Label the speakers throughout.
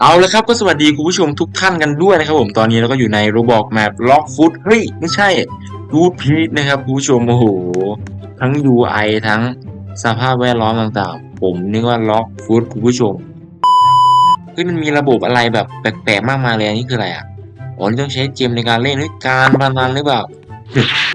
Speaker 1: เอาละครับก็สวัสดีคุณผู้ชมทุกท่านกันด้วยนะครับผมตอนนี้เราก็อยู่ในโรบอกแมปล็อกฟุตเฮ้ยไม่ใช่ดูพีทนะครับคุณผู้ชมโอ้โหทั้ง UI ทั้งสภาพแวดล้อมต่างๆ ผมนึกว่าล็อกฟุตคุณผู้ชมเฮ้ยมันมีระบบอะไรแบบแปลกๆมากมายเลยอันนี้คืออะไรอะอ๋อนี่ต้องใช้เกมในการเล่นเฮ้ยการพนันหรือเปล่า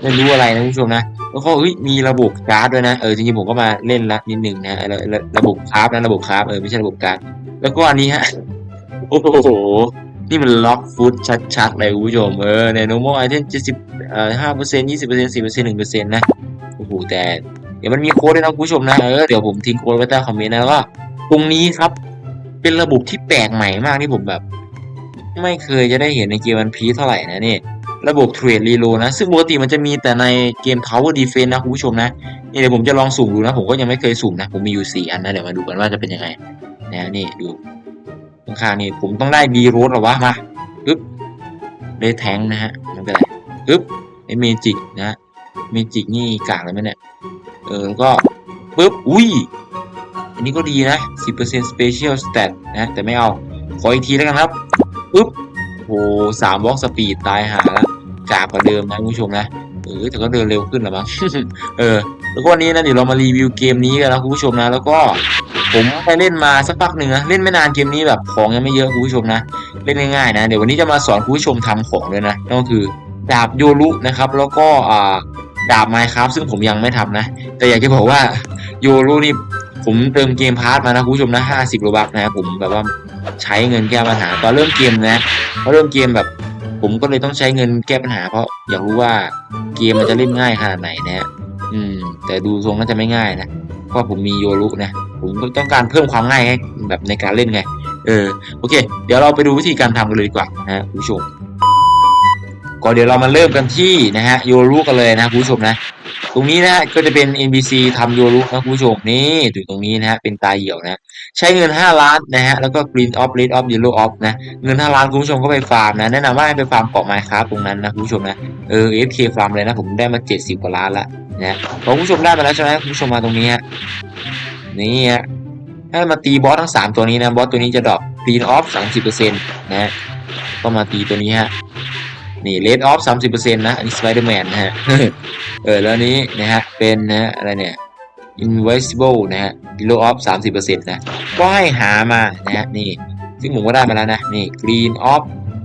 Speaker 1: ไม่รู้อะไรนะคุณผู้ชมนะแล้วก็เฮ้ยมีระบบการ์ดด้วยนะเออจริงๆผมก็มาเล่นละนิดหนึ่งนะเออระระระบบคราฟนะระบบคราฟเออไม่ใช่ระบบการ์ดแล้วก็อันนี้ฮะ โอ้โห นี่มันล็อกฟุตชัดๆเลยคุณผู้ชม เออใน normal item เจ็ดสิบเอ่อห้าเปอร์เซ็นต์ยี่สิบเปอร์เซ็นต์สิบเปอร์เซ็นต์หนึ่งเปอร์เซ็นต์นะโอ้โหแต่เดี๋ยวมันมีโค้ดด้วยนะคุณผู้ชมนะ เออเดี๋ยวผมทิ้งโค้ดไว้ใต้คอมเมนต์นะวก็ตรงนี้ครับ เป็นระบบที่แปลกใหม่มากที่ผมแบบ ไม่เคยจะได้เห็นในเกมวันพีเท่าไหร่นะนี่ระบบเทรดรีโลนะ ซึ่งปกติมันจะมีแต่ในเกม Tower Defense นะคุณผู้ชมนะนี่เดี๋ยวผมจะลองสุ่มดูนะ ผมก็ยังไม่เคยสุ่มนะ ผมมีอยู่สี่อันนะ เดี๋ยวมาดูกันว่าจะเป็นยังไงนะนี่ดู ข้างๆนี่ผมต้องได้บีโรสหรอวะมาปึ๊บได้แทงนะฮะไม่เป็นไรปึ๊บไอเมจิกนะเมจิกนี่กากเลยไหมเนี่ยเออแล้วก็ปึ๊บอุ้ยอันนี้ก็ดีนะ 10% special stat นะแต่ไม่เอา ขออีกทีแล้วกันครับปึ๊บโหสามบล็อกสปีดตายหาละกากกว่าเดิมนะคุณผู้ชมนะเออแต่ก็เดินเร็วขึ้นแล้วมั้งเออ แล้วก็วันนี้นะเดี๋ยวเรามารีวิวเกมนี้กันนะคุณผู้ชมนะแล้วก็ ผมไปเล่นมาสักพักหนึ่งนะเล่นไม่นานเกมนี้แบบของยังไม่เยอะคุณผู้ชมนะ เล่นง่ายๆนะ เดี๋ยววันนี้จะมาสอนคุณผู้ชมทำของเลยนะนั่นก็คือดาบโยรุนะครับ แล้วก็ดาบไมค์ครับซึ่งผมยังไม่ทำนะ แต่อยากจะบอกว่าโยรุนี่ผมเติมเกมพาร์ทมานะคุณผู้ชมนะห้าสิบโลบักนะผมแบบว่าใช้เงินแก้ปัญหาตอนเริ่มเกมนะพอเริ่มเกมแบบ ผมก็เลยต้องใช้เงินแก้ปัญหา เพราะอยากรู้ว่าเกมมันจะเล่นง่ายขนาดไหนนะฮะอืม แต่ดูทรงน่าจะไม่ง่ายนะเพราะผมมีโยรุนะ ผมก็ต้องการเพิ่มความง่ายให้แบบในการเล่นไง เออ โอเค เดี๋ยวเราไปดูวิธีการทำกันเลยดีกว่านะฮะคุณผู้ชมก่อนเดี๋ยวเรามาเริ่มกันที่นะฮะโยรุกันเลยนะคุณผู้ชมนะ ตรงนี้นะฮะก็จะเป็น NPC ทำโยรุนะคุณผู้ชมนี่ถึงตรงนี้นะฮะเป็นตาเหี่ยวนะใช้เงิน 5 ล้านนะฮะแล้วก็ Green Off Red Off Yellow Off นะเงิน 5 ล้านคุณผู้ชมก็ไปฟาร์มนะแนะนำว่าให้ไปฟาร์มเกาะไมค์ครับตรงนั้นนะคุณผู้ชมนะเออ FK ฟาร์มเลยนะผมได้มา 70 กว่าล้านละนะพอคุณผู้ชมได้มาแล้วใช่ไหมคุณผู้ชมมาตรงนี้ฮะ นี่ฮะให้มาตีบอสทั้งสามตัวนี้นะบอสตัวนี้จะดรอป Green Off 30%นะฮะก็มาตีตัวนี้ฮะนี่ Red Off 30%นต์นะอันนี้ Spider-Man นนะฮะเออแล้วนี้นะฮะเป็นนะฮะอะไรเนี่ย Invisible นะฮะ Yellow Off 30%นะก็ให้หามานะฮะนี่ซึ่งผมก็ได้มาแล้วนะนี่ Green Off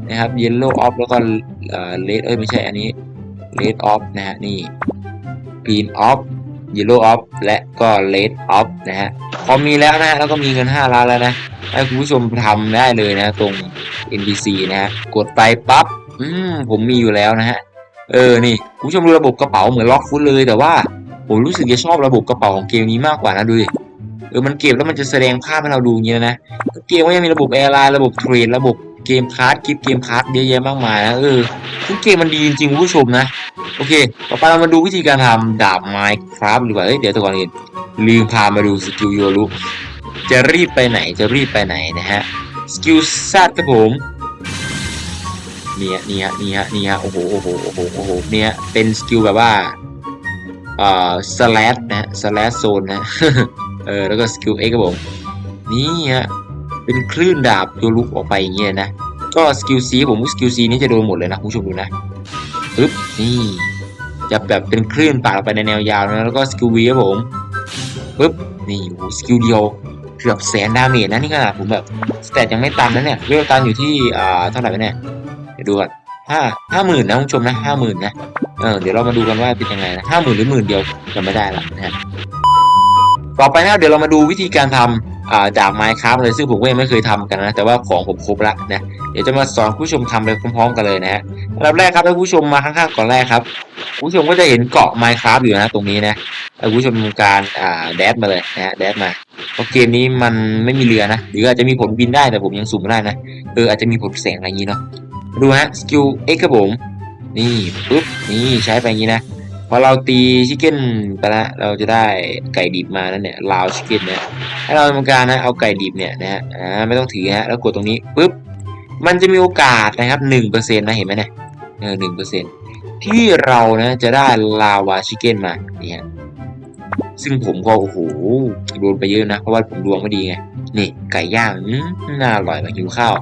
Speaker 1: นะครับ Yellow Off แล้วก็เอ่อ Red เอ้ยไม่ใช่อันนี้ Red Off นะฮะนี่ Green Off Yellow Off และก็ Red Off นะฮะพอมีแล้วนะ แล้วก็มีเงิน 5 ล้านแล้วนะ ให้คุณผู้ชมทำได้เลยนะ ตรง NPC นะฮะ กดไปปั๊บ อืม ผมมีอยู่แล้วนะฮะ เออ นี่ คุณผู้ชมดูระบบกระเป๋าเหมือนล็อกฟุตเลยแต่ว่า ผมรู้สึกจะชอบระบบกระเป๋าของเกมนี้มากกว่านะดูดิเออ มันเก็บแล้วมันจะแสดงภาพให้เราดูอย่างนี้นะ เกมก็ยังมีระบบแอร์ไลน์ ระบบเทรด ระบบ เกมพาร์ทกิฟต์เกมพาร์ทเยอะแยะมากมายนะเออทุกเกมมันดีจริงๆผู้ชมนะ โอเค ต่อไปเรามาดูวิธีการทำดาบไมค์ครับดีกว่าเอ้ยเดี๋ยวตัวก่อนอื่นลืมพามาดูสกิลโยรุจะรีบไปไหนจะรีบไปไหนนะฮะสกิลซัดครับผมเนี่ยเนี่ยเนี่ยเนี่ยโอ้โหโอ้โหโอ้โหโอ้โหเนี่ยเป็นสกิลแบบว่าเอ่อสแลชนะสแลชโซนนะเออแล้วก็สกิลเอ็กครับผมนี่ฮะ เป็นคลื่นดาบโยรุออกไปอย่างเงี้ยนะก็สกิลซีผมสกิลซีนี้จะโดนหมดเลยนะคุณผู้ชมดูนะปึ๊บนี่จะแบบเป็นคลื่นปาดออกไปในแนวยาวนะแล้วก็สกิลวีครับผมปึ๊บนี่โอ้โหสกิลเดียวเกือบแสนดาเมจนะนี่ขนาดผมแบบสเตตยังไม่ตันนะเนี่ยเวลตันอยู่ที่อ่าเท่าไหร่วะเนี่ยเดี๋ยวดูก่อนห้าห้าหมื่นนะคุณผู้ชมนะห้าหมื่นนะเออเดี๋ยวเรามาดูกันว่าเป็นยังไงนะห้าหมื่นหรือหมื่นเดียวจำไม่ได้ละนะ ต่อไปนะครับเดี๋ยวเรามาดูวิธีการทำอ่าดาบไม้ครับเลยซึ่งผมก็ยังไม่เคยทำกันนะแต่ว่าของผมครบละนะเดี๋ยวจะมาสอนผู้ชมทำไปพร้อมๆ กันเลยนะฮะอันดับแรกครับถ้ผู้ชมมาข้างๆก่อนแรกครับ ผู้ชมก็จะเห็นเกาะไมค์ครับอยู่นะตรงนี้นะแล้ผู้ชมทำการแดดมาเลยนะฮะแดดมาเพราะเกมนี้มันไม่มีเรือนะหรืออาจจะมีผลบินได้แต่ผมยังสุ่มไม่ได้นะเอออาจจะมีผลแสงอะไรอย่างนี้เนาะดูฮะสกิลเอ็กครับผมนี่ปุ๊บนี่ใช้ไปอย่างนี้นะ พอเราตีชิคเก้นไปแล้วเราจะได้ไก่ดิบมานั่นเนี่ยลาวชิคเก้นเนี่ยให้เราทำการนะเอาไก่ดิบเนี่ยนะฮะอ่าไม่ต้องถือฮะแล้วกดตรงนี้ปุ๊บมันจะมีโอกาสนะครับหนึ่งเปอร์เซ็นต์นะเห็นไหมเนี่ยเออหนึ่งเปอร์เซ็นต์ที่เรานะจะได้ลาวาชิคเก้นมานี่ยซึ่งผมก็โอ้โหโดนไปเยอะนะ เพราะว่าผมดวงไม่ดีไงนี่ไก่ย่างน่าอร่อยแบบหิวข้าว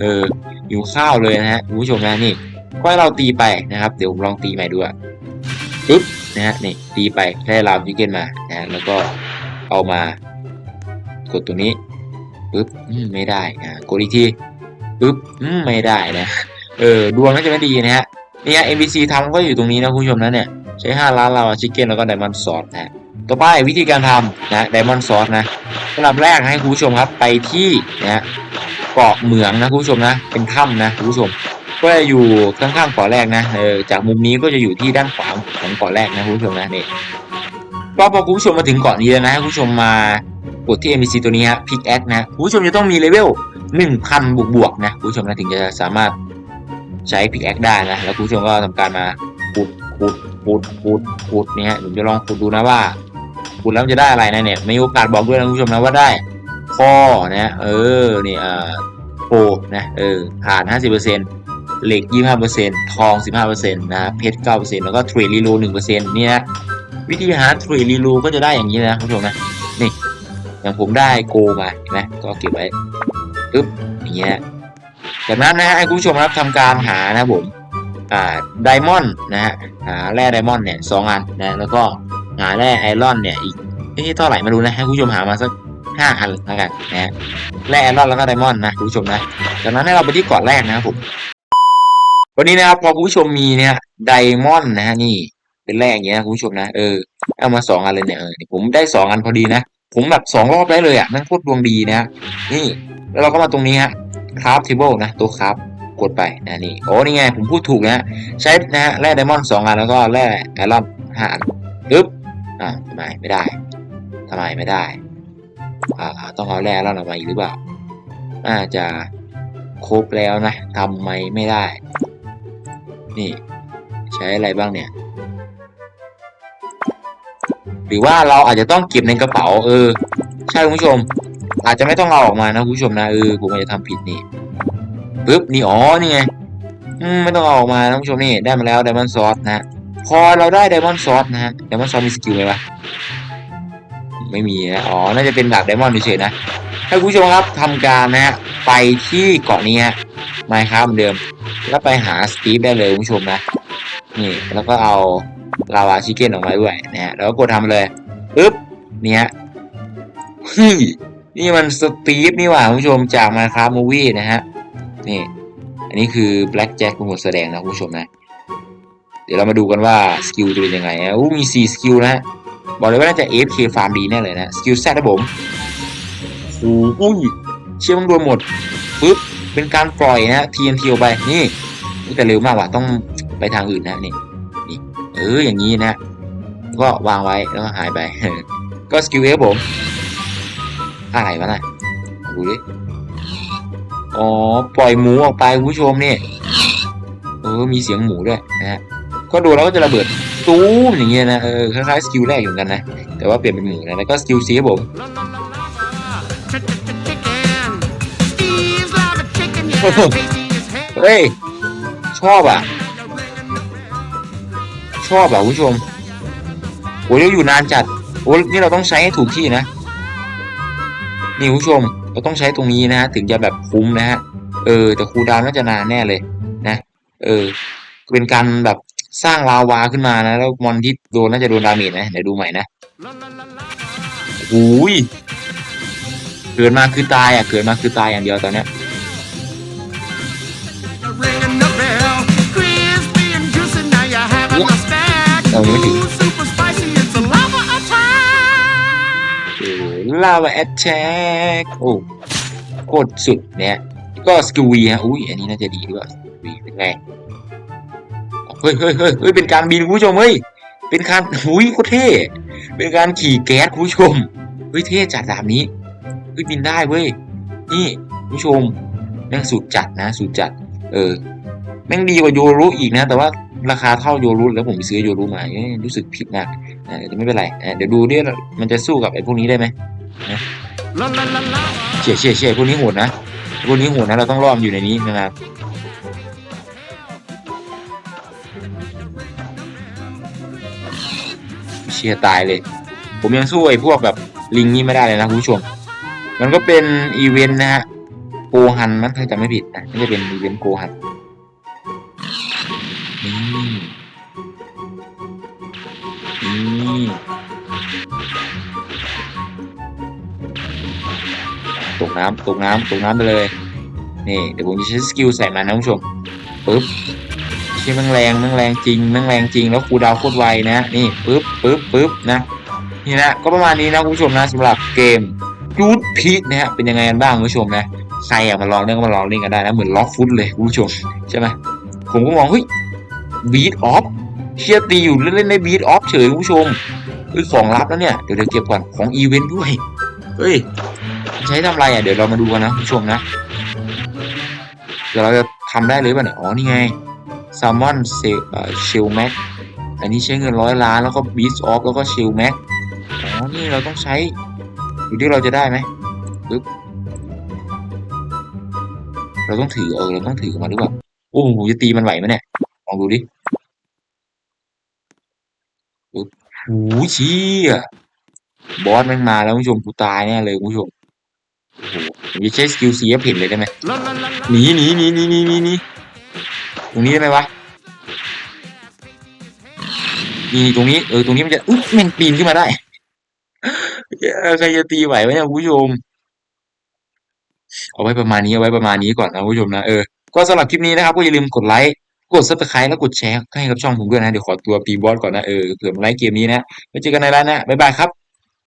Speaker 1: เออหิวข้าวเลยนะฮะคุณผู้ชมนะนี่ก็ให้เราตีไปนะครับ เดี๋ยวผมลองตีใหม่ดูอะ ปึ๊บนะฮะนี่ตีไปได้ลามชิคเก้นมานะแล้วก็เอามากดตัวนี้ปึ๊บไม่ได้อ่ากดอีกทีปึ๊บไม่ได้นะเออดวงน่าจะไม่ดีนะฮะนี่ฮะ NPC ทำก็อยู่ตรงนี้นะคุณผู้ชมนะเนี่ยใช้ 5 ล้านลาวาชิคเก้นแล้วก็ไดมอนด์ซอสนะต่อไปวิธีการทำนะไดมอนด์ซอสนะสำหรับแรกให้คุณผู้ชมครับไปที่นะฮะเกาะเหมืองนะคุณผู้ชมนะเป็นถ้ำนะคุณผู้ชม ก็จะอยู่ข้างๆเกาะแรกนะเออจากมุมนี้ก็จะอยู่ที่ด้านขวาของเกาะแรกนะคุณผู้ชมนะนี่ก็พอคุณผู้ชมมาถึงเกาะนี้แล้วนะคุณผู้ชมมากดที่ NPC ตัวนี้ฮะพิกแอคนะคุณผู้ชมจะต้องมีเลเวล1,000 บวกๆนะคุณผู้ชมนะถึงจะสามารถใช้พิกแอคได้นะแล้วคุณผู้ชมก็ทำการมาขุดขุดขุดขุดขุดเนี่ยฮะผมจะลองขุดดูนะว่าขุดแล้วจะได้อะไรนะเนี่ยมีโอกาสบอกด้วยนะคุณผู้ชมนะว่าได้ข้อนะเออนี่อ่าโปนะเออผ่าน 50%เเหล็ก 25%ทอง 15%นะเพชร 9%แล้วก็เทรดรีโล1%นี่นะวิธีหาเทรดรีโลก็จะได้อย่างนี้นะคุณผู้ชมนะ นี่ อย่างผมได้โกมาเห็นไหมก็เก็บไว้ปึ๊บอย่างเงี้ยจากนั้นนะฮะคุณผู้ชมครับทำการหานะผมอ่าไดมอนด์นะฮะหาแร่ไดมอนด์เนี่ยสองอันนะแล้วก็หาแร่ไอรอนเนี่ยอีกที่เท่าไหร่ไม่รู้นะให้คุณผู้ชมหามาสักห้าอันแล้วกันนะฮะแร่ไอรอนแล้วก็ไดมอนด์นะคุณผู้ชมนะจากนั้นให้เราไปที่เกาะแรกนะครับผม วันนี้นะครับพอคุณผู้ชมมีเนี่ยไดมอนด์นะฮะนี่เป็นแร่อย่างเงี้ยคุณผู้ชมนะเออเอามาสองอันเลยเนี่ยเออผมได้สองอันพอดีนะ ผมแบบสองรอบได้เลยอะนั่นโคตรดวงดีนะนี่แล้วเราก็มาตรงนี้ฮะคราฟทิเบิลนะตัวคราฟกดไปนะนี่โอ้นี่ไงผมพูดถูกนะใช้นะฮะแร่ไดมอนด์สองอันแล้วก็แร่ไอรอนห้าอันปึ๊บอ่าทำไมไม่ได้ทำไมไม่ได้อ่าต้องเอาแร่ไอรอนออกมาอีกหรือเปล่าน่าจะครบแล้วนะทำไมไม่ได้ นี่ใช้อะไรบ้างเนี่ย หรือว่าเราอาจจะต้องเก็บในกระเป๋า เออ ใช่คุณผู้ชม อาจจะไม่ต้องเอาออกมานะคุณผู้ชมนะเออผมอาจจะทำผิดนี่ปึ๊บนี่อ๋อนี่ไงไม่ต้องเอาออกมานะคุณผู้ชมนี่ได้มาแล้วไดมอนด์ซอสนะ พอเราได้ไดมอนด์ซอสนะฮะไดมอนด์ซอสมีสกิลไหมวะไม่มีนะอ๋อน่าจะเป็นดาบไดมอนด์เฉยๆนะ ให้คุณผู้ชมครับทำการนะฮะไปที่เกาะนี้ฮะไมค์ครับเหมือนเดิม แล้วไปหาสตีฟได้เลยคุณผู้ชมนะนี่แล้วก็เอาลาวาชิคเก้นออกมาด้วยนะฮะแล้วก็กดทำเลยปึ๊บเนี่ยเฮ้ยนี่มันสตีฟนี่หว่าคุณผู้ชมจากมาครับมูวี่นะฮะนี่อันนี้คือ Black Jack เป็นบทแสดงนะคุณผู้ชมนะ เดี๋ยวเรามาดูกันว่าสกิลจะเป็นยังไงอู้มี 4 สกิลนะฮะบอกเลยว่าน่าจะ AFK ฟาร์มดีแน่เลยนะ สกิลแซดนะผม โอ้ยเชื่อมันโดนหมดปึ๊บเป็นการปล่อยนะ TNT ออกไปนี่แต่เร็วมากว่ะต้องไปทางอื่นนะนี่นี่เอออย่างนี้นะ ก็วางไว้แล้วก็หายไป ก็สกิลเอฟผม อะไรวะน่ะดูดิอ๋อปล่อยหมูออกไปคุณผู้ชมนี่เออมีเสียงหมูด้วยนะฮะก็ดูแล้วก็จะระเบิดตูมอย่างเงี้ยนะเออคล้ายๆสกิลแรกอยู่เหมือนกันนะ แต่ว่าเปลี่ยนเป็นหมูนะแล้วก็สกิลซีครับผม เฮ้ย ชอบอะ ชอบอะคุณผู้ชมโอ้ยเราอยู่นานจัดโอ้ยนี่เราต้องใช้ให้ถูกที่นะ นี่คุณผู้ชม เราต้องใช้ตรงนี้นะฮะ ถึงจะแบบคุ้มนะฮะ เออ แต่คูดาวน่าจะนานแน่เลย นะ เออ เป็นการแบบสร้างลาวาขึ้นมานะ แล้วมอนที่โดนน่าจะโดนดาเมจนะ เดี๋ยวดูใหม่นะโอ้ย กิดมาคือตายอะเกิดมาคือตายอย่างเดียวตอนเนี้ย
Speaker 2: เรายังไม่ถึง
Speaker 1: เออลาวาแอตแทกโอ้โคตรสุดเนี่ย ก็สกิลวีฮะอุ้ยอันนี้น่าจะดีด้วยวีเป็นไงเฮ้ยเฮ้ยเฮ้ยเฮ้ยเป็นการบินคุณผู้ชมเฮ้ยเป็นการอุ้ยโคตรเท่เป็นการขี่แก๊สคุณผู้ชมเฮ้ยเท่จัดแบบนี้เฮ้ยบินได้เว้ยนี่ผู้ชมแม่งสุดจัดนะสุดจัด เออแม่งดีกว่าโยรุอีกนะ แต่ว่าราคาเท่าโยรุแล้วผมไปซื้อโยรุมาเอ้ยรู้สึกผิดนะอ่าแต่ไม่เป็นไรเดี๋ยวดูดิมันจะสู้กับไอ้พวกนี้ได้ไหมเชี่ยเชี่ยเชี่ยพวกนี้โหดนะพวกนี้โหดนะเราต้องรอมอยู่ในนี้นะครับเชียตายเลย ผมยังสู้ไอ้พวกแบบลิงนี่ไม่ได้เลยนะคุณผู้ชม มันก็เป็นอีเวนต์นะฮะโกฮันมั้งถ้าจำไม่ผิดนะน่าจะเป็นอีเวนต์โกฮันนี่นี่ตกน้ำตกน้ำตกน้ำไปเลย นี่เดี๋ยวผมจะใช้สกิลใส่มันนะคุณผู้ชมปึ๊บเชี่ยแม่งแรงแม่งแรงจริงแม่งแรงจริง แล้วคูดาวโคตรไวนะ นี่ปึ๊บปึ๊บปึ๊บนะ นี่นะ ก็ประมาณนี้นะคุณผู้ชมนะสำหรับเกม จูดพีทนะฮะเป็นยังไงกันบ้างคุณผู้ชมนะใครอยากมาลองเล่นก็มาลองเล่นกันได้นะเหมือนล็อกฟุตเลยคุณผู้ชมใช่ไหมผมก็มองเฮ้ยบีทออฟเชียตีอยู่เล่นๆในบีทออฟเฉยคุณผู้ชมเฮ้ยของลับแล้วเนี่ยเดี๋ยวเดี๋ยวเก็บก่อนของอีเวนต์ด้วยเฮ้ยใช้ทำอะไรอะเดี๋ยวเรามาดูกันนะคุณผู้ชมนะเดี๋ยวเราจะทำได้เลยป่ะเนี่ยอ๋อนี่ไง s ซ l m o n เซลเชลแม็กอันนี้ใช้เงินร้อยล้านแล้วก็ Beast Off แล้วก็เชลแม็กอ๋อนี่เราต้องใช้ อยู่ที่เราจะได้ไหมปึ๊บเราต้องถือเออเราต้องถือมาหรือเปล่าโอ้โหจะตีมันไหวไหมเนี่ยลองดูดิปึ๊บหูชี้อะบอสมันมาแล้วคุณผู้ชมกูตายแน่เลยคุณผู้ชมโอ้โหผมจะใช้สกิลซีเห็นเลยได้ไหมหนีหนีหนีหนีหนีหนีตรงนี้ได้ไหมวะนี่ตรงนี้เออตรงนี้มันจะอุ๊ยแม่งปีนขึ้นมาได้ ใครจะตีไหวไหมเนี่ยคุณผู้ชม เอาไว้ประมาณนี้เอาไว้ประมาณนี้ก่อนนะคุณผู้ชมนะ เออ ก็สำหรับคลิปนี้นะครับก็อย่าลืมกดไลค์กดซับสไครต์แล้วกดแชร์ให้กับช่องผมด้วยนะ เดี๋ยวขอตัวปีบอสก่อนนะ เออเผื่อมาไลค์เกมนี้นะไว้เจอกันในร้านนะบ๊ายบายครับ